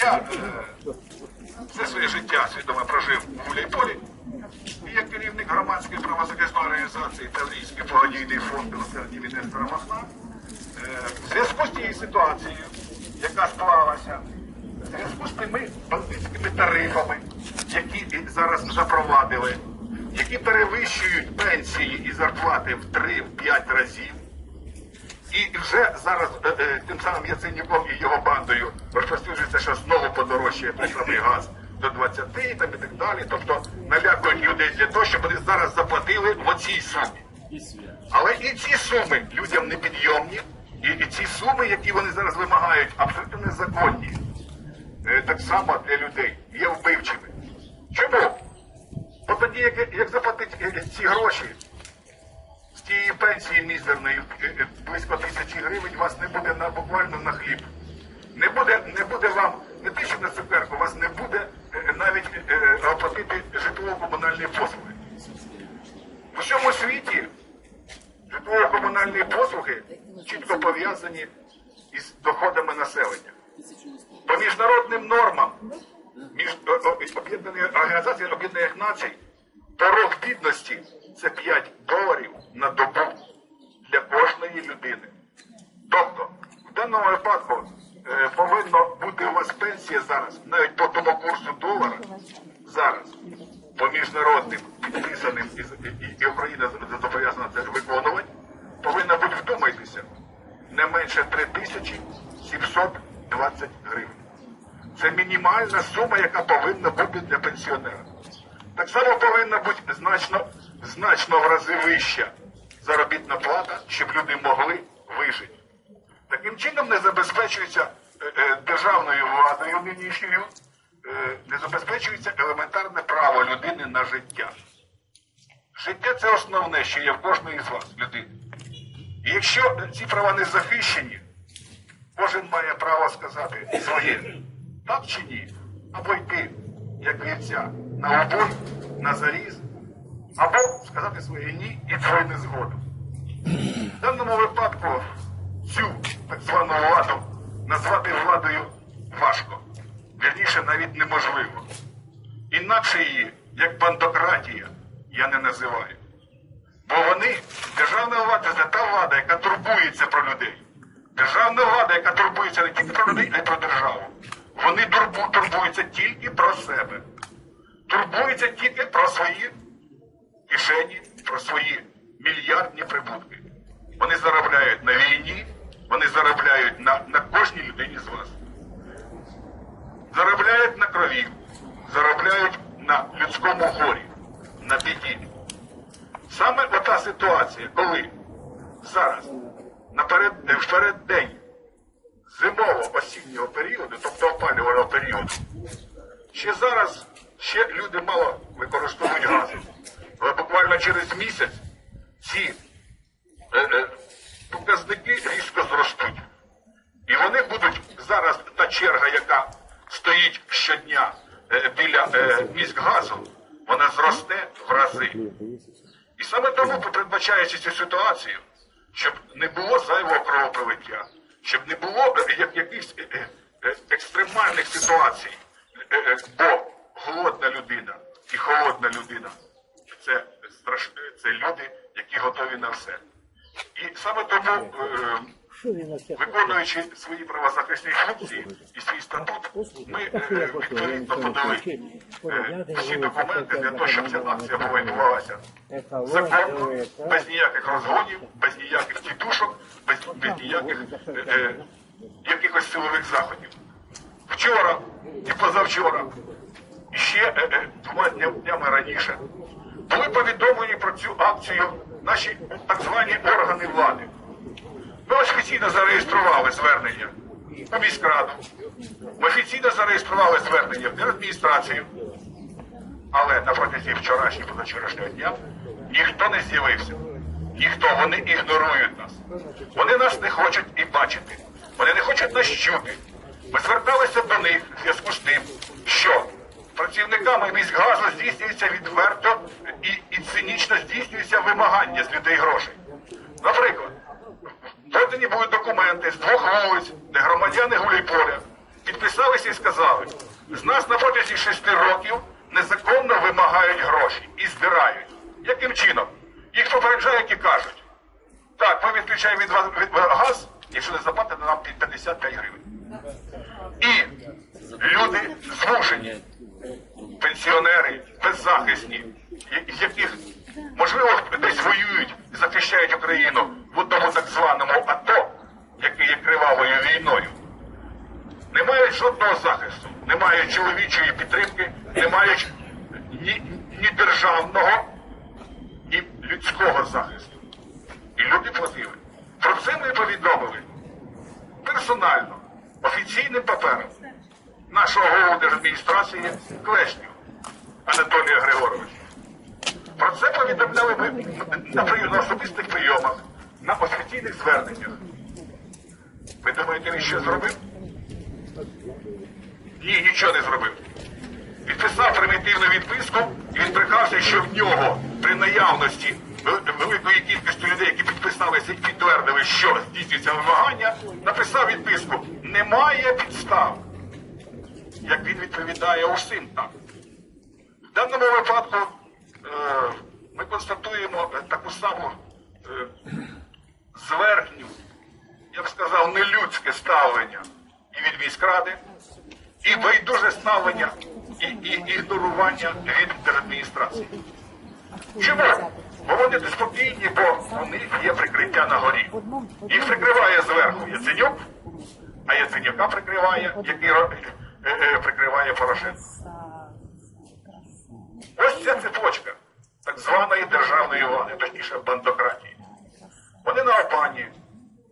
Я е, все своє життя свідомо прожив у Гуляйполі. І як керівник громадської правозахисної організації Таврійський благодійний фонд милосердя від Нестора Махна, е, в зв'язку з тією ситуацією, яка склалася, в зв'язку з тими бандитськими тарифами, які зараз запровадили, які перевищують пенсії і зарплати в 3-5 разів, і вже зараз е, е, тим самим Яценюком і його бандою розповсюджується, що знову подорожчає прикладний газ до 20 там, і так далі. Тобто налякують людей для того, щоб вони зараз заплатили в оцій сумі. Але і ці суми людям непідйомні, і, і ці суми, які вони зараз вимагають, абсолютно незаконні. Е, Так само для людей є вбивчими. Чому? Бо тоді, як, як заплатити ці гроші, пенсії мізерної е, е, близько тисячі гривень вас не буде на буквально на хліб. Не буде, не буде вам не те, що на цукерку, вас не буде е, навіть оплатити житлово-комунальні послуги. В усьому світі житлово-комунальні послуги чітко пов'язані із доходами населення. По міжнародним нормам між організації Об'єднаних Націй порог бідності це 5 доларів на добу для кожної людини. Тобто, в даному випадку е, повинно бути у вас пенсія зараз, навіть по тому курсу долара, зараз, по міжнародним підписаним і, і, і Україна зобов'язана це виконувати, повинна бути, вдумайтеся, не менше 3720 гривень. Це мінімальна сума, яка повинна бути для пенсіонера. Так само повинна бути значно, значно в рази вища заробітна плата, щоб люди могли вижити. Таким чином не забезпечується е, е, державною владою нинішньою, е, не забезпечується елементарне право людини на життя. Життя це основне, що є в кожної з вас, людини. І якщо ці права не захищені, кожен має право сказати своє так чи ні, або йти як вівця на обой, на заріз, або сказати своє ні і своє незгоду. В даному випадку цю так звану владу назвати владою важко, вірніше навіть неможливо. Інакше її, як бандократія, я не називаю. Бо вони, державна влада, це та влада, яка турбується про людей. Державна влада, яка турбується не тільки про людей, а й про державу. Вони турбу, турбуються тільки про себе. Турбуються тільки про свої кишені, про свої мільярдні прибутки. Вони заробляють на війні, вони заробляють на, на кожній людині з вас. Заробляють на крові, заробляють на людському горі, на біді. Саме ота ситуація, коли зараз наперед, е, в переддень зимово-осіннього періоду, тобто опалювального періоду, ще зараз ще люди мало використовують газ. Але буквально через місяць ці е, е, показники різко зростуть. І вони будуть зараз та черга, яка стоїть щодня е, біля е, міськгазу, вона зросте в рази. І саме тому, передбачаючи цю ситуацію, щоб не було зайвого кровопролиття, щоб не було е, якихось е, е, екстремальних ситуацій, бо голодна людина і холодна людина це страш... це люди, які готові на все. І саме тому, е, виконуючи свої правозахисні функції і свій статут, ми е, відповідно подали е, всі документи для того, щоб ця акція була відбувалася законно, без ніяких розгонів, без ніяких тітушок, без, без ніяких е, якихось силових заходів. Вчора і позавчора, ще е, е, дня- днями раніше, були повідомлені про цю акцію наші так звані органи влади. Ми офіційно зареєстрували звернення у міськраду, ми офіційно зареєстрували звернення в адміністрацію, але на протязі вчорашнього позавчорашнього дня ніхто не з'явився. Ніхто, вони ігнорують нас. Вони нас не хочуть і бачити. Вони не хочуть нас чути. Ми зверталися до них в зв'язку з тим, що працівниками міськгазу здійснюється відверто і, і цинічно здійснюється вимагання з людей грошей. Наприклад, Подані були документи з двох вулиць, де громадяни Гуляйполя підписалися і сказали, з нас на протязі шести років незаконно вимагають гроші і збирають. Яким чином? Їх попереджають і кажуть, так, ми відключаємо від вас від газ, якщо не заплатите нам 55 гривень. І люди змушені, пенсіонери, беззахисні, яких, можливо, десь воюють і захищають Україну в одному так званому АТО, який є кривавою війною, не мають жодного захисту, не мають чоловічої підтримки, не мають ні, ні державного, ні людського захисту. І люди платили. Про це ми повідомили персонально, офіційним папером нашого голову держадміністрації Клешню Анатолія Григоровича. Про це повідомляли ми на, особистих прийомах, на офіційних зверненнях. Ви думаєте, він що зробив? Ні, нічого не зробив. Підписав примітивну відписку і він прикався, що в нього при наявності великої кількості людей, які підписалися і підтвердили, що здійснюється вимагання, написав відписку. Немає підстав. Як він відповідає усім так. В даному випадку е, ми констатуємо е, таку саму е, зверхню, я б сказав, нелюдське ставлення і від міськради, і байдуже ставлення і, і ігнорування від держадміністрації. Чому? Бо вони спокійні, бо у них є прикриття на горі. Їх прикриває зверху Яценюк, а Яценюка прикриває, який ро- е, прикриває Порошенко. Ось ця цепочка так званої державної влади, точніше бандократії. Вони на Албанії,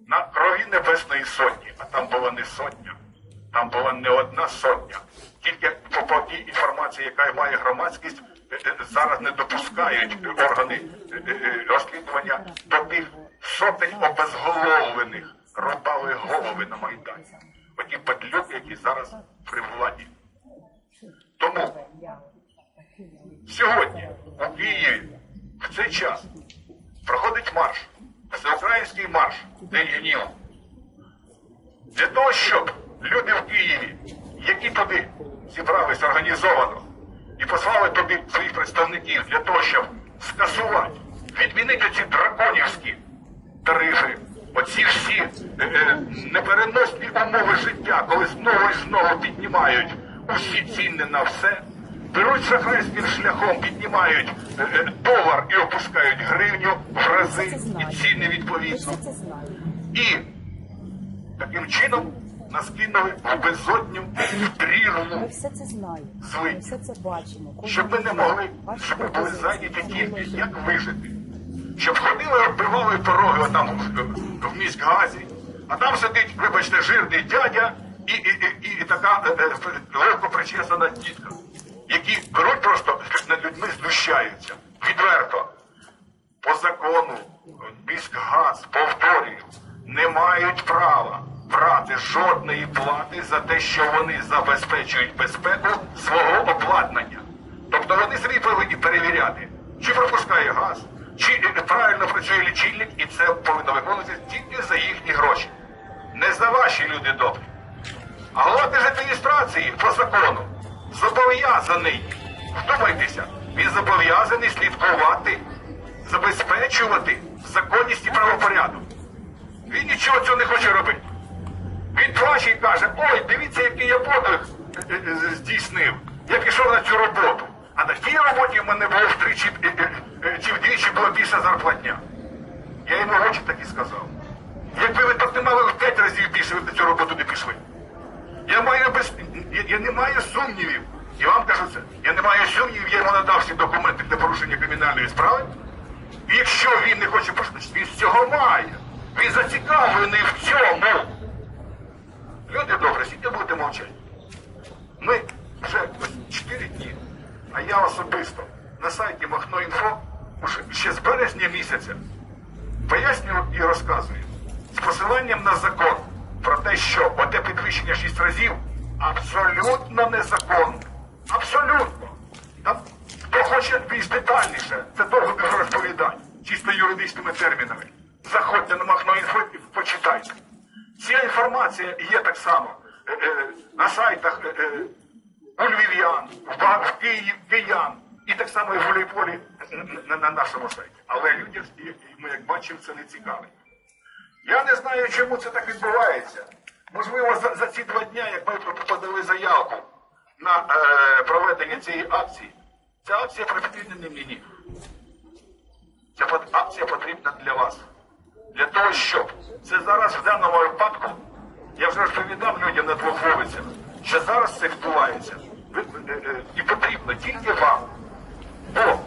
на крові Небесної Сотні, а там була не сотня, там була не одна сотня. Тільки по, по тій інформації, яка має громадськість, е, е, зараз не допускають органи е, розслідування до тих сотень обезголовлених, рубали голови на Майдані. Оті падлюки, які зараз при владі. Тому Сьогодні у Києві в цей час проходить марш, всеукраїнський марш День гніву. Для того, щоб люди в Києві, які туди зібрались організовано і послали туди своїх представників для того, щоб скасувати, відмінити ці драконівські тарифи, оці всі е, е, непереносні умови життя, коли знову і знову піднімають усі ціни на все, беруть шахрайським шляхом, піднімають е, е, долар і опускають гривню в рази, і ціни відповідно. І таким чином нас кинули в безодню Ми прірву, все це знаємо. Ми все це бачимо. Щоб ми не могли, щоб ми були зайняті тільки, як вижити. Щоб ходили, оббивали пороги там в, міськгазі, а там сидить, вибачте, жирний дядя і, і, і, і така е, е, легко причесана дітка, які беруть просто над людьми знущаються. Відверто. По закону міськгаз, повторюю, не мають права брати жодної плати за те, що вони забезпечують безпеку свого обладнання. Тобто вони самі повинні перевіряти, чи пропускає газ, працює лічильник, і це повинно виконуватися тільки за їхні гроші. Не за ваші люди добрі. А голова держадміністрації по закону зобов'язаний, вдумайтеся, він зобов'язаний слідкувати, забезпечувати законність і правопорядок. Він нічого цього не хоче робити. Він плаче і каже, ой, дивіться, який я подвиг е, е, е, здійснив. Я пішов на цю роботу. А на тій роботі в мене було втричі чи вдвічі була більша зарплатня. Я йому в очі так і сказав. Якби ви так не мали в п'ять разів більше, ви б на цю роботу не пішли. Я маю без я, я не маю сумнівів. І вам кажу це. Я не маю сумнівів, я йому надав всі документи для порушення кримінальної справи. І якщо він не хоче порушити, він з цього має. Він зацікавлений в цьому. Люди добре, сідьте будете мовчати. Ми вже ось 4 дні, а я особисто на сайті Махно.Інфо ще з березня місяця пояснюю і розказую з посиланням на закон про те, що оте підвищення 6 разів абсолютно незаконне. Абсолютно. Там, хто хоче більш детальніше, це довго не розповідати, чисто юридичними термінами. заходьте на Махно інфо і почитайте. Ця інформація є так само е, е, на сайтах е, е, у львів'ян, в, в киян і так само і в волейболі на, на нашому сайті. Але людям, ми як бачимо, це не цікавить. Я не знаю, чому це так відбувається. Можливо, за, за ці два дня, як ми подали заявку на е, проведення цієї акції, ця акція потрібна не мені. Ця акція потрібна для вас. Для того, щоб це зараз в даному випадку, я вже розповідав людям на двох вулицях, що зараз це відбувається. Е, е, І потрібно тільки вам. Бо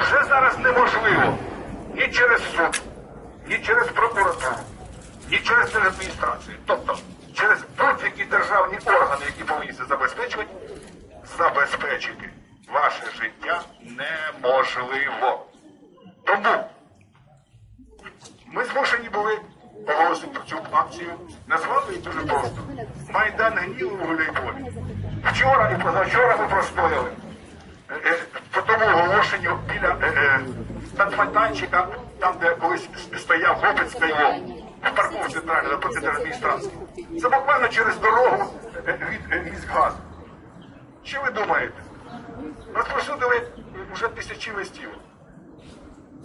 вже зараз неможливо ні через суд, ні через прокуратуру, ні через адміністрацію. Тобто через будь-які державні органи, які повинні забезпечувати, забезпечити ваше життя неможливо. Тому ми змушені були оголосити цю акцію. Назвали її дуже просто. Майдан гніву в волейболі. Вчора і позавчора ми простояли е, е, тому оголошенню біля е, е, стадфонтанчика, там, де колись стояв хлопець Кайло, в парку центральному напроти адміністрації. Це буквально через дорогу е, від е, міськгазу. Що ви думаєте? Розпосудили вже тисячі листів.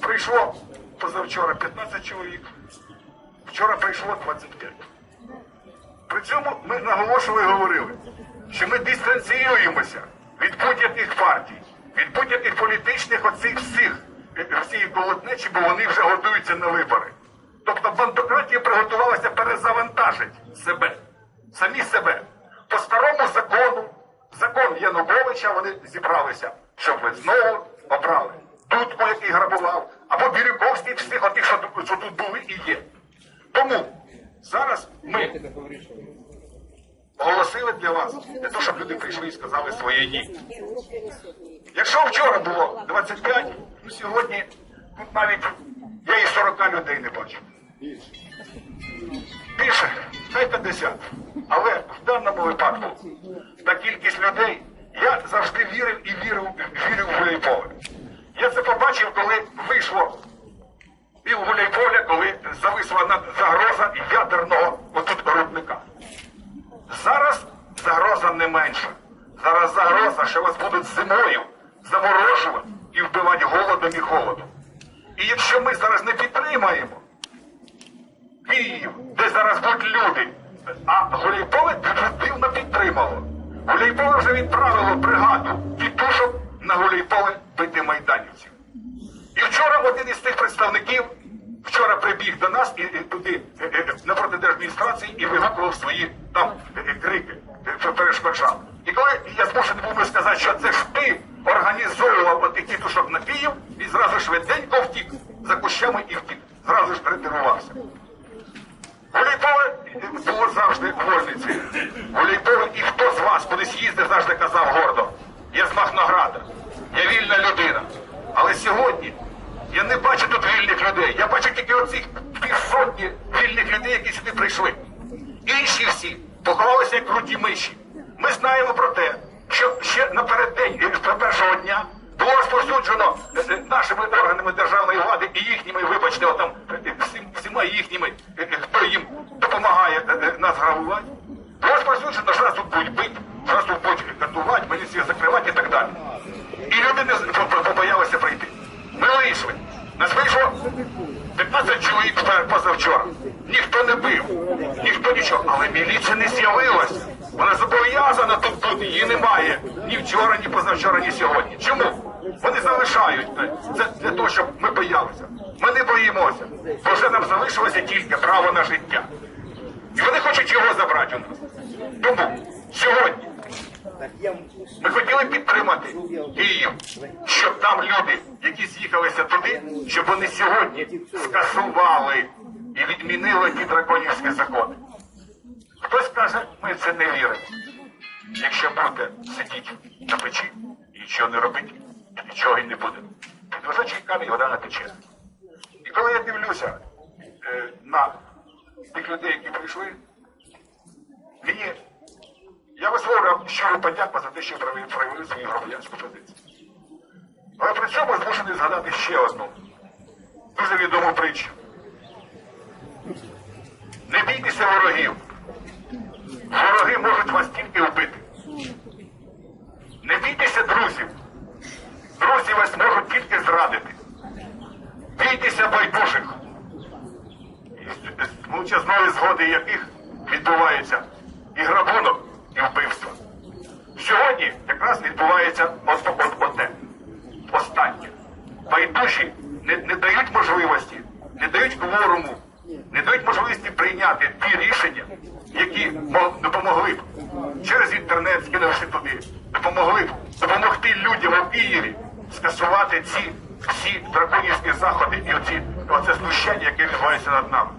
Прийшло позавчора 15 чоловік, вчора прийшло 25. При цьому ми наголошували і говорили, що ми дистанціюємося від будь-яких партій, від будь-яких політичних оцих всіх всієї колотнечі, бо вони вже готуються на вибори. Тобто бандократія приготувалася перезавантажити себе, самі себе. По старому закону, закон Януковича, вони зібралися, щоб ви знову обрали Дудку, який грабував, або Бірюковський всіх отих, що що тут були і є. Тому зараз ми оголосили для вас, для того, щоб люди прийшли і сказали своє ні. Якщо вчора було 25, то сьогодні тут навіть я і 40 людей не бачу. Більше, хай 50. Але в даному випадку та кількість людей я завжди вірив і вірив, вірив в волейбол. Я це побачив, коли вийшло і в волейболі, коли зависла загроза ядерного отут рудника. Зараз загроза не менша. Зараз загроза, що вас будуть зимою заморожувати і вбивати голодом і холодом. І якщо ми зараз не підтримаємо Київ, де зараз будуть люди, а Гуляйполе дуже дивно підтримало. Гуляйполе вже відправило бригаду тітушок на Гуляйполе бити майданівців. І вчора один із тих представників вчора прибіг до нас і, туди е, е, напроти держадміністрації і вигукував свої там е, крики, перешкоджав. І коли я змушений був би сказати, що це ж ти організовував отих тітушок на Київ, і зразу швиденько втік за кущами і втік. Зразу ж ретирувався. Волейболе було завжди вольниці. Волейболе і хто з вас кудись їздив, завжди казав гордо. Я з Махнограда, я вільна людина. Але сьогодні я не бачу тут вільних людей. Я бачу тільки оцих півсотні вільних людей, які сюди прийшли. Інші всі поховалися як круті миші. Ми знаємо про те, що ще е, першого дня було розповсюджено е, е, нашими органами державної влади і їхніми, вибачте, отам е, всім, всіма їхніми, хто їм допомагає нас грабувати. Було розповсюджено, що нас тут будуть бити, що нас тут будуть катувати, міліцію закривати і так далі. І люди не побоялися прийти. Ми вийшли. Нас вийшло 15 чоловік позавчора. Ніхто не бив, ніхто нічого. Але міліція не з'явилась. Вона зобов'язана тут бути. Її немає ні вчора, ні позавчора, ні сьогодні. Чому? Вони залишають це для того, щоб ми боялися. Ми не боїмося. Бо вже нам залишилося тільки право на життя. І вони хочуть його забрати у нас. Тому сьогодні ми хотіли підтримати Київ, щоб там люди, які з'їхалися туди, щоб вони сьогодні скасували і відмінили ті драконівські закони. Хтось каже, ми це не віримо. Якщо будете сидіти на печі і нічого не робити, то нічого і не буде. Під лежачий камінь вода не тече. І коли я дивлюся е, на тих людей, які прийшли, мені я висловлюю щиру подяку за те, що проявили свою громадянську позицію. Але при цьому змушений згадати ще одну дуже відому притчу. Не бійтеся ворогів. Вороги можуть вас тільки вбити. Не бійтеся друзів. Друзі вас можуть тільки зрадити. Бійтеся байдужих. Мовчазної згоди яких відбувається і грабунок, і вбивство. Сьогодні якраз відбувається одне. Останнє. Байдужі не, не дають можливості, не дають кворуму, не дають можливості прийняти ті рішення, які допомогли б через інтернет, скинувши туди, допомогли б допомогти людям у Києві скасувати ці всі драконівські заходи і оці, оце знущання, яке відбувається над нами.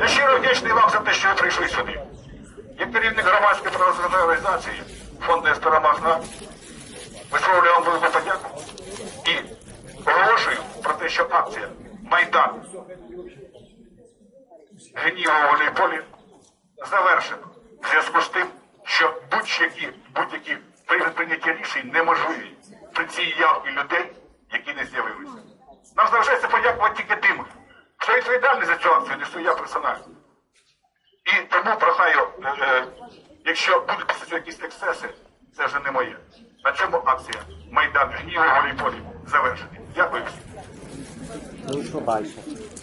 Я щиро вдячний вам за те, що ви прийшли сюди. Як керівник громадської правозахисної організації фонду Естера Махна, висловлюю вам велику подяку і оголошую про те, що акція Майдан гніву у волейболі завершена в зв'язку з тим, що будь-які будь-які при- прийняття рішень неможливі при цій явці людей, які не з'явилися. Нам залишається подякувати тільки тим, хто відповідальний за цю акцію, несу я персонально. І тому прохаю, е, е, якщо будуть після цього якісь ексцеси, це вже не моє. На цьому акція Майдан гніву волейболі завершена. Дякую всім.